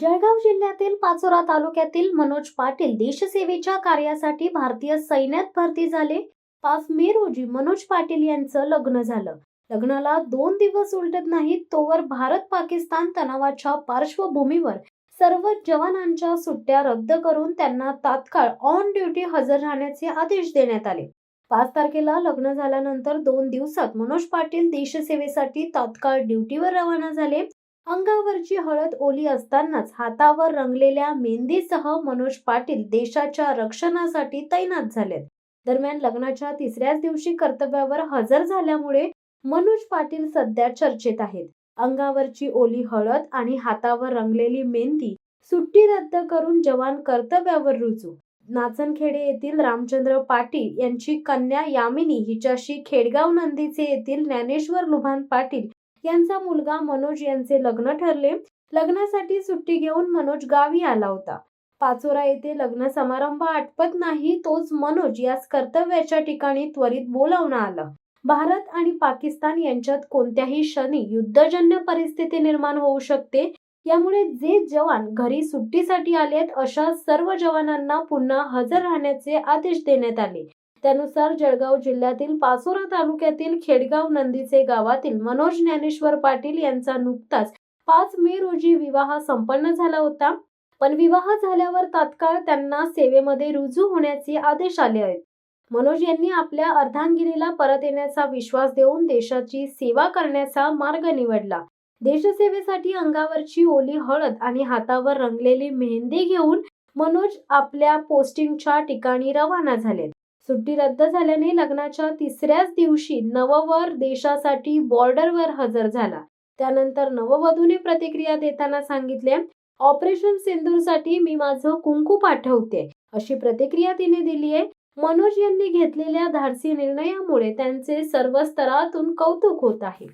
जळगाव जिल्ह्यातील पाचोरा तालुक्यातील मनोज पाटील देशसेवेच्या कार्यासाठी भारतीय सैन्यात भरती झाले. पाच मे रोजी मनोज पाटील यांचं लग्न झालं. लग्नाला दोन दिवस उलटत नाहीत तोवर भारत पाकिस्तान तणावाच्या पार्श्वभूमीवर सर्व जवानांच्या सुट्ट्या रद्द करून त्यांना तात्काळ ऑन ड्युटी हजर राहण्याचे आदेश देण्यात आले. पाच तारखेला लग्न झाल्यानंतर दोन दिवसात मनोज पाटील देशसेवेसाठी तात्काळ ड्युटीवर रवाना झाले. अंगावरची हळद ओली असतानाच हातावर रंगलेल्या मेहंदीसह मनोज पाटील देशाच्या रक्षणासाठी तैनात झालेत. दरम्यान लग्नाच्या तिसऱ्याच दिवशी कर्तव्यावर हजर झाल्यामुळे मनोज पाटील सध्या चर्चेत आहेत. अंगावरची ओली हळद आणि हातावर रंगलेली मेहंदी सुट्टी रद्द करून जवान कर्तव्यावर रुजू. नाचनखेडे येथील रामचंद्र पाटील यांची कन्या यामिनी हिच्याशी खेडगाव नंदीचे येथील ज्ञानेश्वर लुभान पाटील यांचा मुलगा मनोज यांचे लग्न ठरले. लग्नासाठी सुट्टी घेऊन मनोज गावी आला होता. पाचोरा येथे लग्न समारंभ आटपत नाही तोच मनोज यास कर्तव्याच्या ठिकाणी त्वरित बोलावणं आलं. भारत आणि पाकिस्तान यांच्यात कोणत्याही क्षणी युद्धजन्य परिस्थिती निर्माण होऊ शकते. यामुळे जे जवान घरी सुट्टीसाठी आलेत अशा सर्व जवानांना पुन्हा हजर राहण्याचे आदेश देण्यात आले. त्यानुसार जळगाव जिल्ह्यातील पाचोरा तालुक्यातील खेडगाव नंदीचे गावातील मनोज ज्ञानेश्वर पाटील यांचा नुकताच पाच मे रोजी विवाह संपन्न झाला होता. पण विवाह झाल्यावर तात्काळ त्यांना सेवेमध्ये रुजू होण्याचे आदेश आले आहेत. मनोज यांनी आपल्या अर्धांगिनीला परत येण्याचा विश्वास देऊन देशाची सेवा करण्याचा मार्ग निवडला. देशसेवेसाठी अंगावरची ओली हळद आणि हातावर रंगलेली मेहंदी घेऊन मनोज आपल्या पोस्टिंगच्या ठिकाणी रवाना झालेत. सुट्टी रद्द झाल्याने लग्नाच्या तिसऱ्याच दिवशी नववर देशासाठी बॉर्डरवर हजर झाला. त्यानंतर नववधूने प्रतिक्रिया देताना सांगितले ऑपरेशन सिंदूरसाठी मी माझं कुंकू पाठवते अशी प्रतिक्रिया तिने दिली आहे. मनोज यांनी घेतलेल्या धाडसी निर्णयामुळे त्यांचे सर्व स्तरातून कौतुक होत आहे.